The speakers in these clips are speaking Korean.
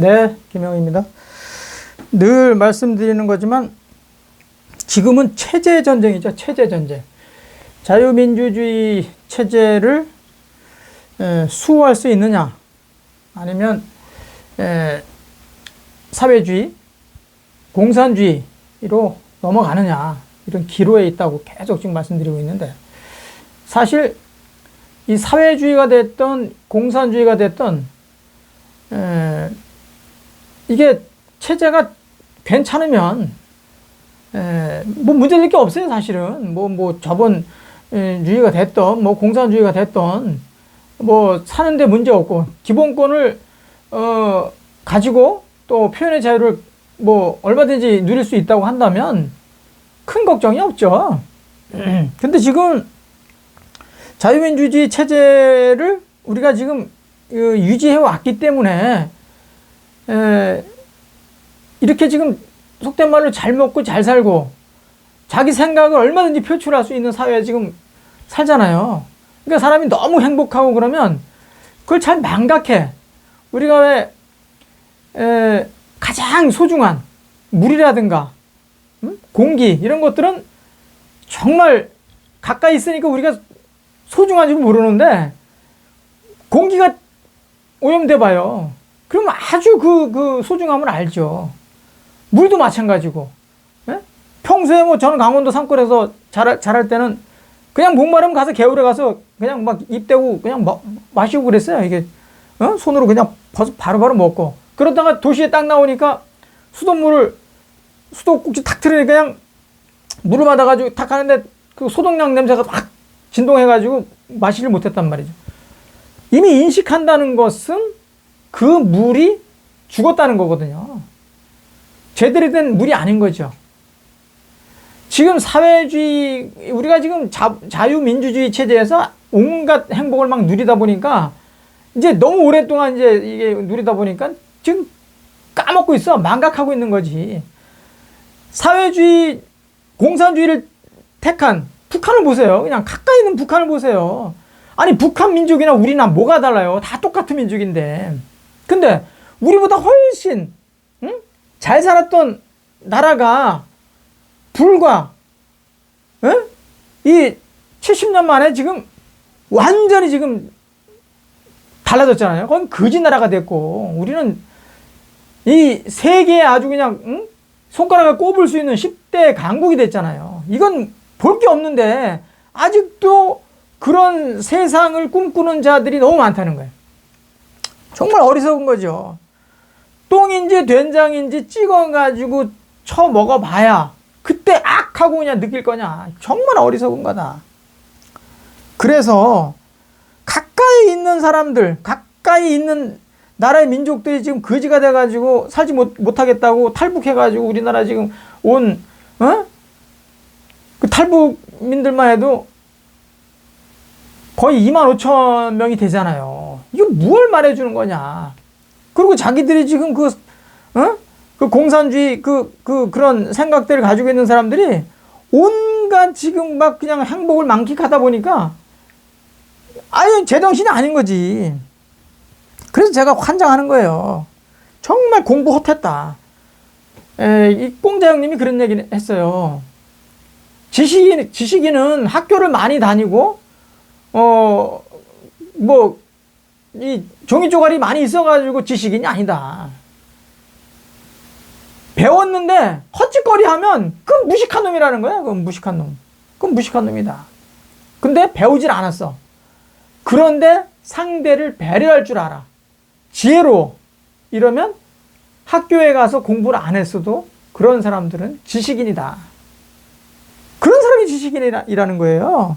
네, 김영입니다. 늘 말씀드리는 거지만 지금은 체제 전쟁이죠. 체제 전쟁. 자유민주주의 체제를 에, 수호할 수 있느냐, 아니면 에, 사회주의, 공산주의로 넘어가느냐 이런 기로에 있다고 계속 지금 말씀드리고 있는데 사실 이 사회주의가 됐던 공산주의가 됐던 에, 이게 체제가 괜찮으면 에, 뭐 문제될 게 없어요 사실은 뭐뭐 저번 에, 주의가 됐던 뭐 공산주의가 됐던 뭐 사는데 문제 없고 기본권을 어 가지고 또 표현의 자유를 뭐 얼마든지 누릴 수 있다고 한다면 큰 걱정이 없죠. 근데 지금 자유민주주의 체제를 우리가 지금 어, 유지해 왔기 때문에 에, 이렇게 지금 속된 말로 잘 먹고 잘 살고 자기 생각을 얼마든지 표출할 수 있는 사회에 지금 살잖아요. 그러니까 사람이 너무 행복하고 그러면 그걸 잘 망각해. 우리가 왜 에, 가장 소중한 물이라든가 음? 공기 이런 것들은 정말 가까이 있으니까 우리가 소중한 줄 모르는데 공기가 오염돼 봐요. 그러면 아주 그, 그 소중함을 알죠. 물도 마찬가지고. 예? 평소에 뭐 저는 강원도 산골에서 자랄, 자랄 때는 그냥 목마르면 가서 개울에 가서 그냥 막 입 대고 그냥 마, 마시고 그랬어요. 이게 어? 손으로 그냥 바로바로 먹고. 그러다가 도시에 딱 나오니까 수돗물을 수도꼭지 탁 틀으니까 그냥 물을 받아가지고 탁 하는데 그 소독약 냄새가 막 진동해가지고 마시질 못했단 말이죠. 이미 인식한다는 것은 그 물이 죽었다는 거거든요. 제대로 된 물이 아닌 거죠. 지금 사회주의, 우리가 지금 자, 자유민주주의 체제에서 온갖 행복을 막 누리다 보니까 이제 너무 오랫동안 이제 이게 누리다 보니까 지금 까먹고 있어. 망각하고 있는 거지. 사회주의, 공산주의를 택한 북한을 보세요. 그냥 가까이 있는 북한을 보세요. 아니, 북한 민족이나 우리나 뭐가 달라요? 다 똑같은 민족인데. 근데 우리보다 훨씬, 응? 잘 살았던 나라가 불과, 응? 이 70년 만에 지금 완전히 지금 달라졌잖아요. 그건 거지 나라가 됐고, 우리는 이 세계에 아주 그냥, 응? 손가락을 꼽을 수 있는 10대 강국이 됐잖아요. 이건 볼 게 없는데 아직도 그런 세상을 꿈꾸는 자들이 너무 많다는 거예요. 정말 어리석은 거죠. 똥인지 된장인지 찍어가지고 쳐 먹어봐야 그때 악 하고 그냥 느낄 거냐. 정말 어리석은 거다. 그래서 가까이 있는 사람들, 가까이 있는 나라의 민족들이 지금 거지가 돼가지고 살지 못, 못하겠다고 탈북해가지고 우리나라 지금 온, 어? 그 탈북민들만 해도 거의 2만 5천 명이 되잖아요. 이거 뭘 말해주는 거냐. 그리고 자기들이 지금 그, 어? 그 공산주의 그, 그, 그런 생각들을 가지고 있는 사람들이 온갖 지금 막 그냥 행복을 만끽하다 보니까 아유, 제정신이 아닌 거지. 그래서 제가 환장하는 거예요. 정말 공부 헛했다. 에, 이 꽁자 형님이 그런 얘기를 했어요. 지식인, 지식인은 학교를 많이 다니고, 어, 뭐, 이 종이 쪼가리 많이 있어가지고 지식인이 아니다. 배웠는데 헛짓거리 하면 그건 무식한 놈이라는 거야. 그건 무식한 놈. 그건 무식한 놈이다. 근데 배우질 않았어. 그런데 상대를 배려할 줄 알아. 지혜로 이러면 학교에 가서 공부를 안 했어도 그런 사람들은 지식인이다. 그런 사람이 지식인이라는 거예요.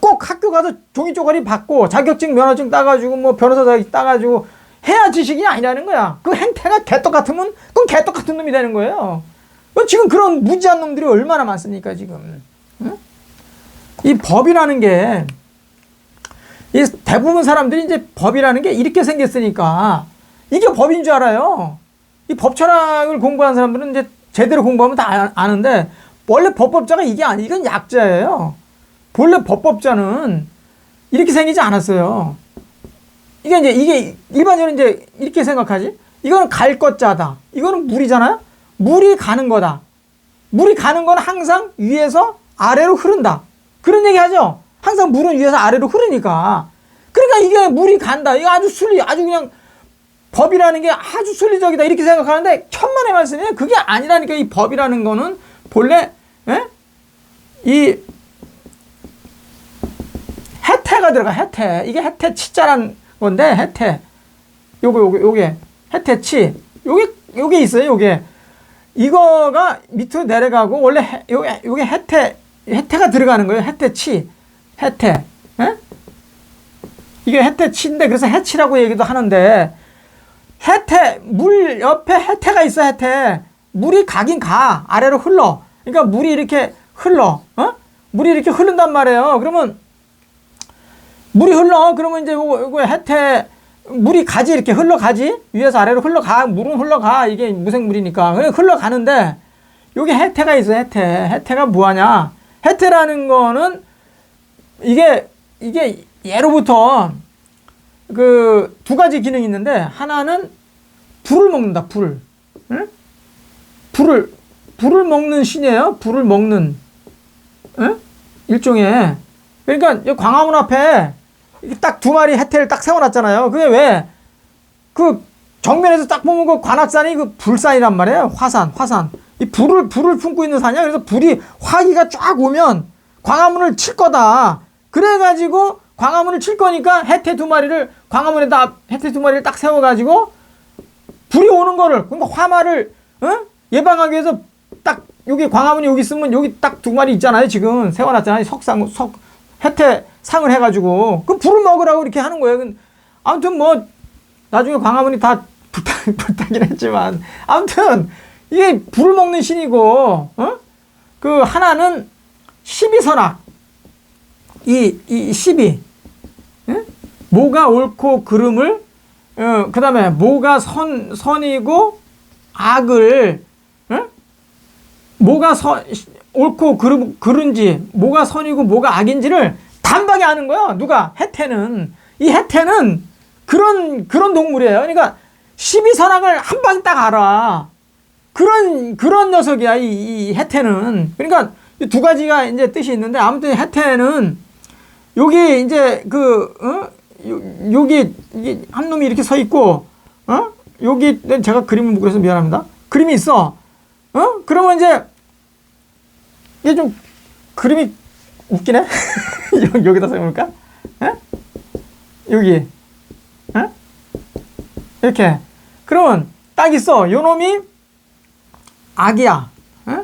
꼭 학교 가서 종이 쪼가리 받고 자격증 면허증 따가지고 뭐 변호사 자격 따가지고 해야 지식인이 아니라는 거야. 그 행태가 개떡 같으면 그건 개떡 같은 놈이 되는 거예요. 지금 그런 무지한 놈들이 얼마나 많습니까 지금. 응? 이 법이라는 게 이 대부분 사람들이 이제 법이라는 게 이렇게 생겼으니까 이게 법인 줄 알아요. 이 법 철학을 공부한 사람들은 이제 제대로 공부하면 다 아는데 원래 법법자가 이게 아니 이건 약자예요. 본래 법법자는 이렇게 생기지 않았어요. 이게 이제 이게 일반적으로 이제 이렇게 생각하지. 이거는 갈 것자다. 이거는 물이잖아요. 물이 가는 거다. 물이 가는 건 항상 위에서 아래로 흐른다. 그런 얘기 하죠. 항상 물은 위에서 아래로 흐르니까. 그러니까 이게 물이 간다. 이거 아주 순리, 아주 그냥 법이라는 게 아주 순리적이다. 이렇게 생각하는데 천만의 말씀이에요. 그게 아니라니까 이 법이라는 거는 본래, 예? 이 해태가 들어가, 해태. 이게 해태 치자란 건데, 해태. 요거, 요거, 요게. 해태치. 요게, 요게 있어요, 요게. 이거가 밑으로 내려가고, 원래, 해, 요게, 요게 해태, 해태가 들어가는 거예요. 해태치. 해태. 예? 이게 해태치인데, 그래서 해치라고 얘기도 하는데, 해태, 물 옆에 해태가 있어, 해태. 물이 가긴 가. 아래로 흘러. 그러니까 물이 이렇게 흘러. 어? 물이 이렇게 흐른단 말이에요. 그러면, 물이 흘러. 그러면 이제 요거, 요거 해태, 물이 가지, 이렇게 흘러가지. 위에서 아래로 흘러가. 물은 흘러가. 이게 무생물이니까. 흘러가는데, 여기 해태가 있어, 해태. 해태가 뭐하냐. 해태라는 거는, 이게, 이게 예로부터, 그 두 가지 기능이 있는데 하나는 불을 먹는다 불 응? 불을 불을 먹는 신이에요 불을 먹는 응? 일종의 그러니까 이 광화문 앞에 딱 두 마리 해태를 딱 세워놨잖아요. 그게 왜? 그 정면에서 딱 보면 그 관악산이 그 불산이란 말이에요. 화산 화산. 이 불을 불을 품고 있는 산이야. 그래서 불이 화기가 쫙 오면 광화문을 칠 거다. 그래가지고 광화문을 칠 거니까 해태 두 마리를 광화문에다 해태 두 마리를 딱 세워가지고 불이 오는 거를 그러니까 화마를 어? 예방하기 위해서 딱 여기 광화문이 여기 있으면 여기 딱 두 마리 있잖아요 지금. 세워놨잖아요. 석상 석 해태 상을 해가지고 그 불을 먹으라고 이렇게 하는 거예요. 아무튼 뭐 나중에 광화문이 다 불타, 불타긴 했지만 아무튼 이게 불을 먹는 신이고 어? 그 하나는 십이선악 이, 이 십이 예? 뭐가 옳고 그름을 어, 그 다음에 뭐가 선, 선이고 악을 예? 뭐가 선, 옳고 그름, 그른지 뭐가 선이고 뭐가 악인지를 단박에 아는 거야 누가 해태는 이 해태는 그런 그런 동물이에요 그러니까 십이선악을 한 방에 딱 알아 그런 그런 녀석이야 이, 이 해태는 그러니까 이두 가지가 이제 뜻이 있는데 아무튼 해태는 여기 이제 그 어? 요- 여기 한 놈이 이렇게 서 있고 어? 여기 제가 그림을 못 그려서 미안합니다. 그림이 있어. 어? 그러면 이제 이게 좀 그림이 웃기네. 여기- 여기다? 에? 여기. 에? 이렇게. 그러면 딱 있어. 요 놈이 악이야. 에?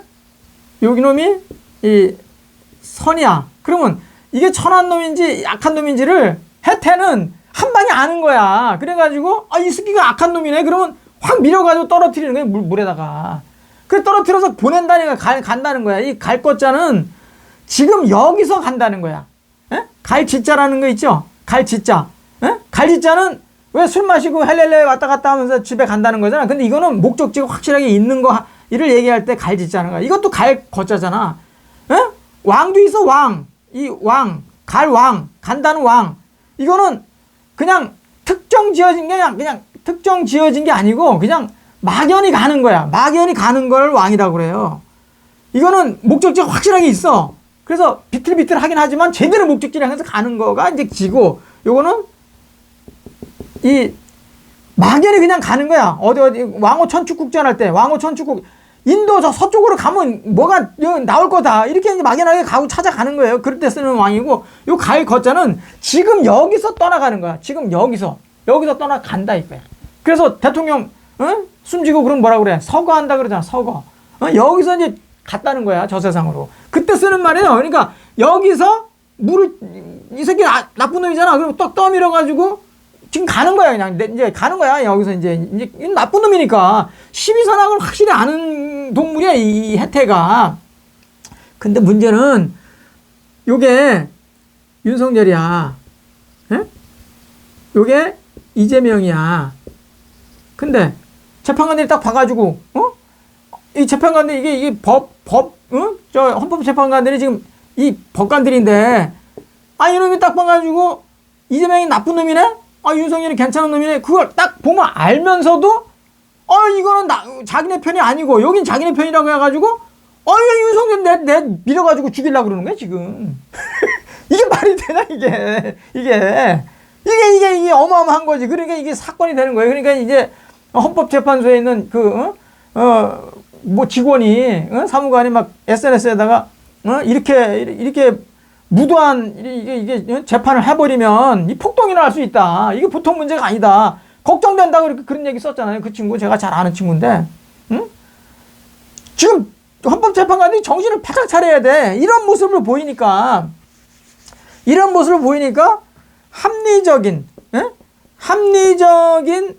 여기 놈이 이 선이야. 그러면 이게 천한 놈인지 약한 놈인지를 해태는 한 방에 아는 거야. 그래가지고 아 이 새끼가 악한 놈이네. 그러면 확 밀어가지고 떨어뜨리는 거야 물 물에다가. 그래 떨어뜨려서 보낸다니까 가, 간다는 거야. 이 갈 것자는 지금 여기서 간다는 거야. 에? 갈 짓자라는 거 있죠? 갈 짓자. 에? 갈 짓자는 왜 술 마시고 헬렐레 왔다 갔다 하면서 집에 간다는 거잖아. 근데 이거는 목적지가 확실하게 있는 거 이를 얘기할 때갈 짓자는 거야. 이것도 갈 거자잖아. 에? 왕도 있어 왕. 이 왕, 갈 왕, 간다는 왕. 이거는 그냥 특정 지어진 게 그냥, 그냥 특정 지어진 게 아니고 그냥 막연히 가는 거야. 막연히 가는 걸 왕이라고 그래요. 이거는 목적지가 확실하게 있어. 그래서 비틀비틀 하긴 하지만 제대로 목적지를 향해서 가는 거가 이제 지고 요거는 이 막연히 그냥 가는 거야. 어디 어디 왕호 천축국전 할 때 왕호 천축국 인도 저 서쪽으로 가면 뭐가 나올 거다. 이렇게 이제 막연하게 가고 찾아가는 거예요. 그럴 때 쓰는 왕이고 요갈 거자는 지금 여기서 떠나가는 거야. 지금 여기서 여기서 떠나간다 이거야. 그래서 대통령 어? 숨지고 그럼 뭐라 그래? 서거한다 그러잖아. 서거. 어? 여기서 이제 갔다는 거야. 저 세상으로. 그때 쓰는 말이에요. 그러니까 여기서 물을 이 새끼 나, 나쁜 놈이잖아. 그럼 떡 떠밀어 가지고 지금 가는 거야 그냥 내- 이제 가는 거야 여기서 이제 이제 나쁜 놈이니까 십이선악을 확실히 아는 동물이야 이, 이 혜태가 근데 문제는 요게 윤석열이야 예? 요게 이재명이야 근데 재판관들이 딱 봐가지고 어? 이 재판관들 이게 이게 법법 어? 저 헌법재판관들이 지금 이 법관들인데 아 이놈이 딱 봐가지고 이재명이 나쁜 놈이네? 아 윤석열이 괜찮은 놈이네? 그걸 딱 보면 알면서도 어 이거는 나, 자기네 편이 아니고 여긴 자기네 편이라고 해가지고 어 윤석열 내, 내 밀어가지고 죽이려고 그러는 거야 지금 이게 말이 되나 이게 이게 이게 이게 이게 어마어마한 거지 그러니까 이게 사건이 되는 거예요 그러니까 이제 헌법재판소에 있는 그 어 뭐 직원이 어? 사무관이 막 SNS에다가 어? 이렇게 이렇게 무도한 이게 이게 재판을 해버리면 이 폭동이 날수 있다. 이게 보통 문제가 아니다. 걱정된다고 이렇게 그런 얘기 썼잖아요. 그 친구 제가 잘 아는 친구인데, 응? 지금 헌법재판관이 정신을 바짝 차려야 돼. 이런 모습을 보이니까 이런 모습을 보이니까 합리적인, 예? 합리적인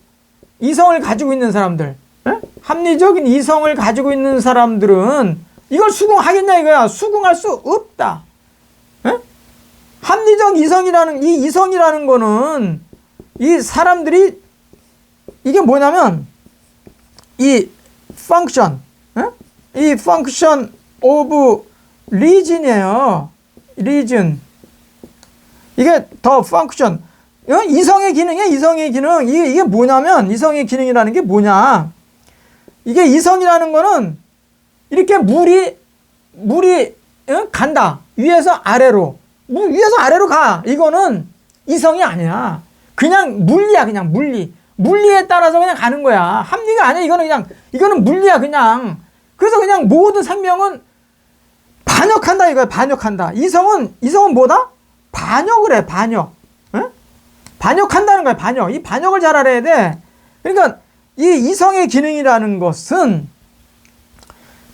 이성을 가지고 있는 사람들, 예? 합리적인 이성을 가지고 있는 사람들은 이걸 수긍하겠냐 이거야. 수긍할 수 없다. 예? 합리적 이성이라는 이 이성이라는 거는 이 사람들이 이게 뭐냐면 이 function, 예? 이 function of reason이에요. reason. 이게 더 function. 어? 이성의 기능이야, 이성의 기능. 이게, 이게 뭐냐면, 이성의 기능이라는 게 뭐냐. 이게 이성이라는 거는 이렇게 물이, 물이, 어? 간다. 위에서 아래로. 물 위에서 아래로 가. 이거는 이성이 아니야. 그냥 물리야, 그냥 물리. 물리에 따라서 그냥 가는 거야. 합리가 아니야. 이거는 그냥, 이거는 물리야, 그냥. 그래서 그냥 모든 생명은 반역한다, 이거야. 반역한다. 이성은, 이성은 뭐다? 반역을 해, 반역. 응? 반역한다는 거야, 반역. 이 반역을 잘 알아야 돼. 그러니까 이 이성의 기능이라는 것은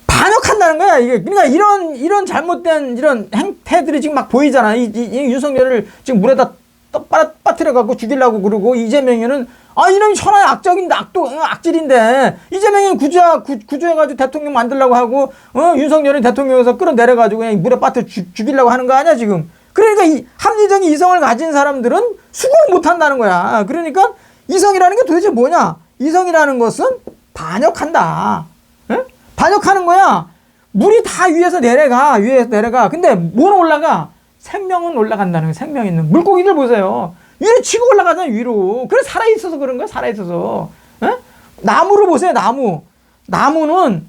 반역한다는 거야. 이게 그러니까 이런 이런 잘못된 이런 행태들이 지금 막 보이잖아. 이, 이, 이 윤석열을 지금 물에다 떠- 빠뜨려 갖고 죽이려고 그러고 이재명이는 아 이놈이 천하의 악적인 악도 어, 악질인데 이재명이 구조 구, 구조해가지고 대통령 만들려고 하고 어 윤석열이 대통령에서 끌어내려가지고 그냥 물에 빠뜨려 죽- 죽이려고 하는 거 아니야 지금. 그러니까 이 합리적인 이성을 가진 사람들은 수긍 못 한다는 거야. 그러니까 이성이라는 게 도대체 뭐냐? 이성이라는 것은 반역한다. 예? 반역하는 거야. 물이 다 위에서 내려가, 위에서 내려가. 근데 뭐는 올라가? 생명은 올라간다는 거야. 생명 있는. 물고기들 보세요. 위로 치고 올라가잖아요, 위로. 그래, 살아있어서 그런 거야, 살아있어서. 예? 나무를 보세요, 나무. 나무는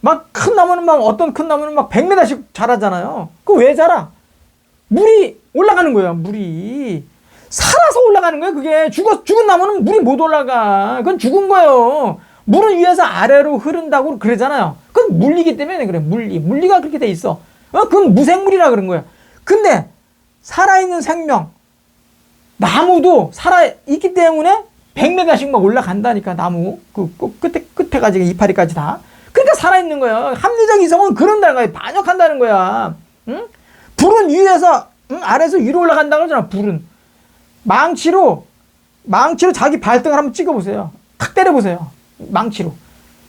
막 큰 나무는 막 어떤 큰 나무는 막 100m씩 자라잖아요. 그 왜 자라? 물이 올라가는 거야, 물이. 살아서 올라가는 거야, 그게. 죽어, 죽은 나무는 물이 못 올라가. 그건 죽은 거예요. 물은 위에서 아래로 흐른다고 그러잖아요. 그건 물리기 때문에 그래, 물리. 물리가 그렇게 돼 있어. 어, 그건 무생물이라 그런 거야. 근데, 살아있는 생명, 나무도 살아 있기 때문에 100m씩 막 올라간다니까, 나무. 그, 그 끝에, 끝에 가지고 이파리까지 다. 그러니까 살아있는 거야. 합리적 이성은 그런다는 거야. 반역한다는 거야. 응? 불은 위에서, 응? 아래에서 위로 올라간다고 그러잖아, 불은. 망치로, 망치로 자기 발등을 한번 찍어보세요. 탁 때려보세요. 망치로.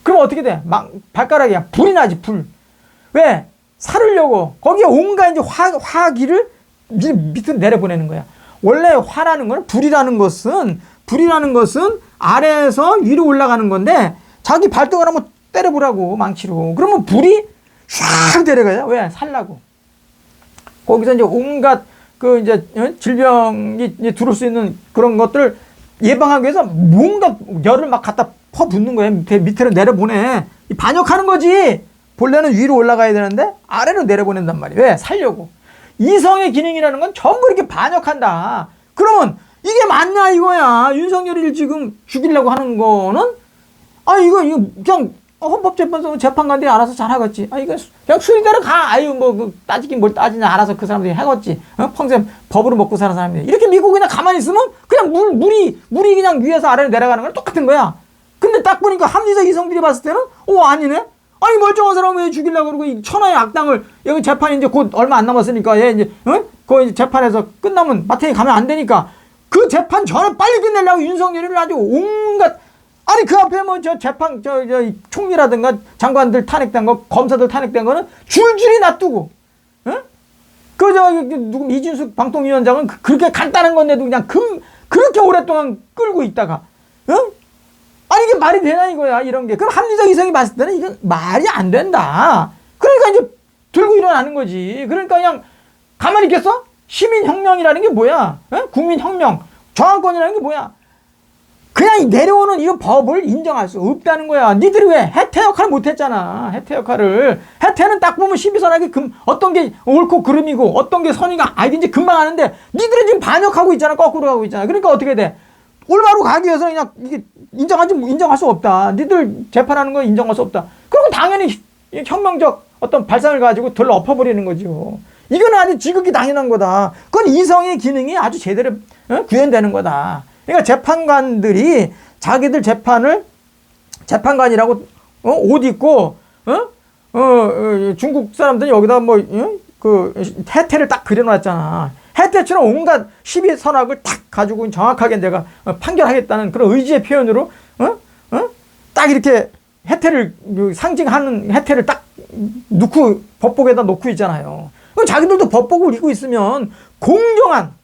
그럼 어떻게 돼? 망, 발가락이야. 불이 나지, 불. 왜? 살으려고. 거기에 온갖 이제 화, 화기를 밑- 밑으로 내려보내는 거야. 원래 화라는 건, 불이라는 것은, 불이라는 것은 아래에서 위로 올라가는 건데, 자기 발등을 한번 때려보라고, 망치로. 그러면 불이 샥 내려가요. 왜? 살라고. 거기서 이제 온갖 그 이제 어? 질병이 들어올 수 있는 그런 것들을 예방하기 위해서 뭔가 열을 막 갖다 퍼붓는 거예요. 밑에, 밑으로 내려보내. 이 반역하는 거지. 본래는 위로 올라가야 되는데 아래로 내려보낸단 말이에요. 왜? 살려고. 이성의 기능이라는 건 전부 이렇게 반역한다. 그러면 이게 맞냐 이거야. 윤석열이를 지금 죽이려고 하는 거는 아 이거 이거 그냥 헌법재판소 재판관들이 알아서 잘 하겠지. 아 이거 수- 그냥 수리대로 가. 아유 뭐 그 따지긴 뭘 따지냐 알아서 그 사람들이 하겠지. 어? 평생 법으로 먹고 사는 사람이 이렇게 믿고 그냥 가만히 있으면 그냥 물 물이 물이 그냥 위에서 아래로 내려가는 거랑 똑같은 거야. 근데 딱 보니까 합리적 이성들이 봤을 때는 오 아니네. 아니 멀쩡한 사람을 왜 죽이려고 그러고 이 천하의 악당을 여기 재판이 이제 곧 얼마 안 남았으니까 얘 이제 어? 그 이제 재판에서 끝나면 마탱이 가면 안 되니까 그 재판 전에 빨리 끝내려고 윤석열이를 아주 온갖 아니 그 앞에 뭐 저 재판 저, 저 총리라든가 장관들 탄핵된 거 검사들 탄핵된 거는 줄줄이 놔두고 어? 그저 누구 이준숙 방통위원장은 그- 그렇게 간단한 건데도 그냥 그 그렇게 오랫동안 끌고 있다가 어? 아니 이게 말이 되나 이거야 이런 게 그럼 합리적 이성이 봤을 때는 이건 말이 안 된다 그러니까 이제 들고 일어나는 거지 그러니까 그냥 가만히 있겠어 시민혁명이라는 게 뭐야 어? 국민혁명 저항권이라는 게 뭐야 그냥 내려오는 이런 법을 인정할 수 없다는 거야. 니들이 왜 해태 역할을 못했잖아. 해태 역할을. 해태는 딱 보면 시비선하게 금, 어떤 게 옳고 그름이고 어떤 게 선이가 아니든지 금방 아는데 니들은 지금 반역하고 있잖아. 거꾸로 가고 있잖아. 그러니까 어떻게 돼? 올바로 가기 위해서 그냥 이게 인정하지 인정할 수 없다. 니들 재판하는 거 인정할 수 없다. 그리고 당연히 이 혁명적 어떤 발상을 가지고 덜 엎어버리는 거죠. 이거는 아주 지극히 당연한 거다. 그건 이성의 기능이 아주 제대로 어? 구현되는 거다. 그러니까 재판관들이 자기들 재판을 재판관이라고 어? 옷 입고 어? 어, 어, 중국 사람들이 여기다 뭐 어? 그 해태를 딱 그려놨잖아. 해태처럼 온갖 시비 선악을 딱 가지고 정확하게 내가 어, 판결하겠다는 그런 의지의 표현으로 어? 어? 딱 이렇게 해태를 그 상징하는 해태를 딱 놓고 법복에다 놓고 있잖아요. 그럼 자기들도 법복을 입고 있으면 공정한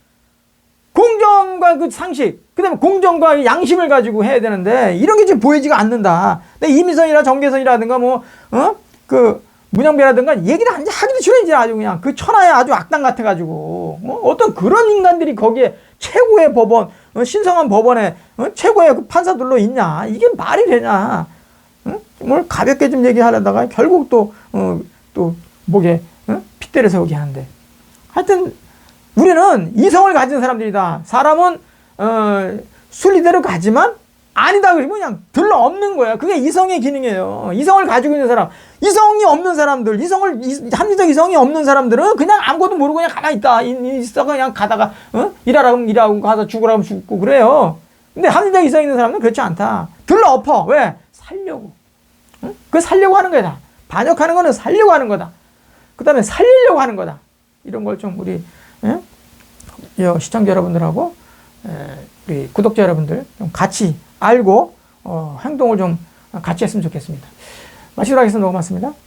공정과 그 상식, 그 다음에 공정과 양심을 가지고 해야 되는데, 이런 게 지금 보이지가 않는다. 근데 이미선이나 정계선이라든가 뭐, 어? 그, 문영배라든가 얘기를 안- 하기도 싫어, 이제 아주 그냥. 그 천하의 아주 악당 같아가지고. 뭐, 어떤 그런 인간들이 거기에 최고의 법원, 어, 신성한 법원에 어? 최고의 그 판사들로 있냐. 이게 말이 되냐. 어? 뭘 가볍게 좀 얘기하려다가 결국 또, 어, 또, 목에, 어? 핏대를 세우게 하는데. 하여튼, 우리는 이성을 가진 사람들이다. 사람은 어, 순리대로 가지만 아니다 그러면 그냥 들러 없는 거야. 그게 이성의 기능이에요. 이성을 가지고 있는 사람, 이성이 없는 사람들, 이성을 이- 합리적 이성이 없는 사람들은 그냥 아무것도 모르고 그냥 가만히 있다. 이- 있어 그냥 가다가 어? 일하라 그러면 일하고 가서 죽으라 그러면 죽고 그래요. 근데 합리적 이성 있는 사람은 그렇지 않다. 들러 엎어. 왜? 살려고. 응? 그 살려고 하는 거다. 반역하는 거는 살려고 하는 거다. 그 다음에 살리려고 하는 거다. 이런 걸 좀 우리 시청자 여러분들하고 에, 우리 구독자 여러분들 좀 같이 알고 어, 행동을 좀 같이 했으면 좋겠습니다. 마치도록 하겠습니다. 고맙습니다.